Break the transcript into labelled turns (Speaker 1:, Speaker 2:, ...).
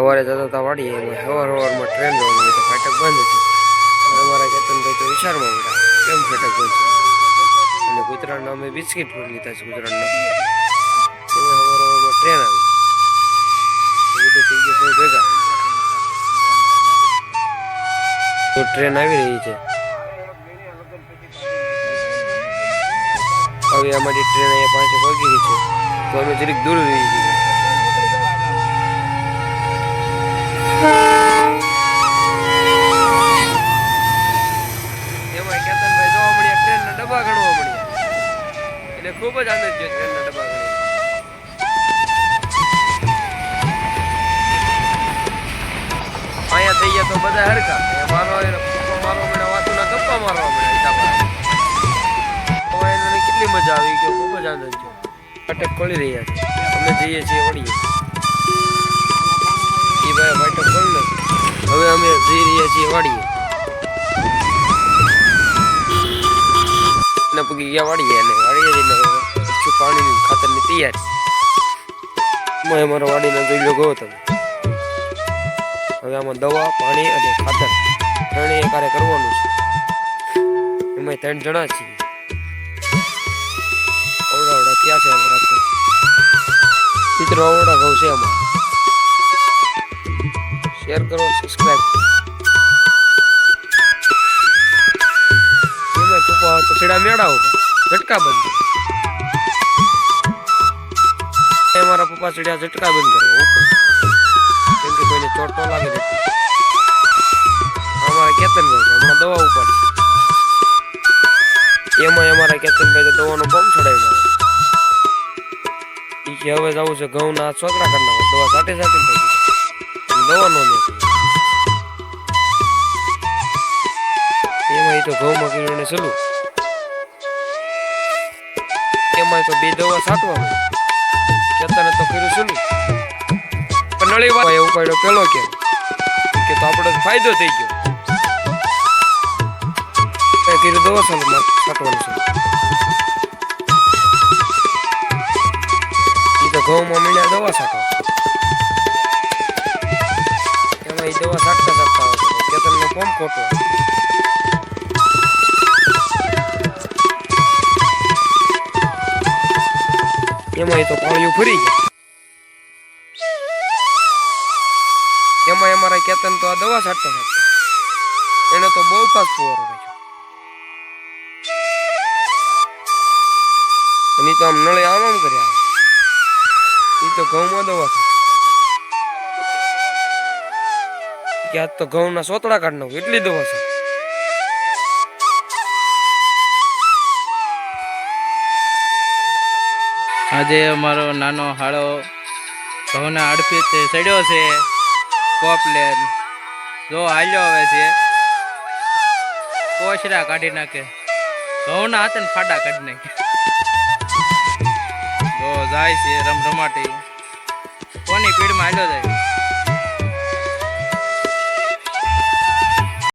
Speaker 1: સવારે જતા હતા વાડીએ એમાં સવાર સવારમાં ટ્રેન જવાનું તો ફાટક બંધ હતી અમારા કેતનભાઈ તો વિચારમાં બેઠા કેમ ફાટક બંધ છે? અને કૂતરાના અમે બિસ્કિટ પણ લીધા છે કૂતરાના એમાં સવાર સવારમાં ટ્રેન આવી. તો ટ્રેન આવી રહી છે. હવે અમારી ટ્રેન અહીંયા પાસે વાગી ગઈ છે. તો અમે જરીક દૂર રહી છીએ ખૂબ જ આનંદ છે ટ્રેનના અહીંયા થઈ ગયા તો બધા અહીંયા મારો પપ્પા મારવા વાતુના ગપ્પા મારવા મળ્યા કેટલી મજા આવી ગયો ખૂબ જ આનંદ છે ફાટક ખોલી રહ્યા છે. અમે જઈએ છીએ વળીએ. એ ભાઈ ફાટક ખોલ હવે અમે જઈ રહ્યા છીએ વાડીએ ને પગી ગયા વાડીએ અને વાડીએ જઈને પાણીની ખાતરની તૈયારી. મેં અમારા વાડીનો જોઈ લો, ગયો તમે. હવે આમાં દવા, પાણી અને ખાતર ત્રણેય કાર્ય કરવાનું છે. એમાં ત્રણ જણા છીએ. ઓરડા અવડા ક્યાં છે અમારા? મિત્રો ઓરડા ઘઉં છે આમાં શેર કરો સબસ્ક્રાઈબ એમાં ટૂંકા તો સીડા મેળા ઉપર. ઝટકા બંધ. સીડા ઝટકા બંધ કરો કેમ કે કોઈને ચોટ ન લાગે અમારા કેતનભાઈ છે, હમણાં દવા ઉપાડી એમાં અમારા કેતનભાઈ તો દવાનો પંપ છોડાવી નાખે કે હવે જવું છે ઘઉંના છોકરા કરી દવા સાથે સાથે થઈ દવા નો એમાં તો ઘઉંમાં કીડું સલું એમાં તો બે દવા છાંટવામાં કેતને તો કર્યું શું પણ નળી ભાઈ એવું પડ્યો પેલો કે કે તો આપણો ફાયદો થઈ ગયો. એ કીધું દવા સાલ છાંટવાનું છે. એ તો ઘઉંમાં મળ્યા દવા છાંટવા. એમાં એ દવા છાંટતા છાંટતા આવે છે. કેતનનો પંપ ખોટો. એમાં તો પાળિયું ફરી ગયા. એમાં અમારા કેતન તો આ દવા છાંટતા છાંટતા. એને તો બહુ ફાસ્ટ ફુવારો રાખ્યો. અને તો આમ નળે આમ આમ કર્યા એ તો ઘઉંમાં દવા છાંટે ક્યાં તો ઘઉંના સોતડા કાઢ નાખું એટલી દવા છે
Speaker 2: આજે અમારો નાનો હાળો ભવના તે ચડ્યો છે પોપલેન જો હાલ્યો આવે છે. કોશરા કાઢી નાખે. ભવના હાથે ફાડા કાઢી નાખે. જો જાય છે રમરમાટી. કોની પીડમાં હાલ્યો જાય?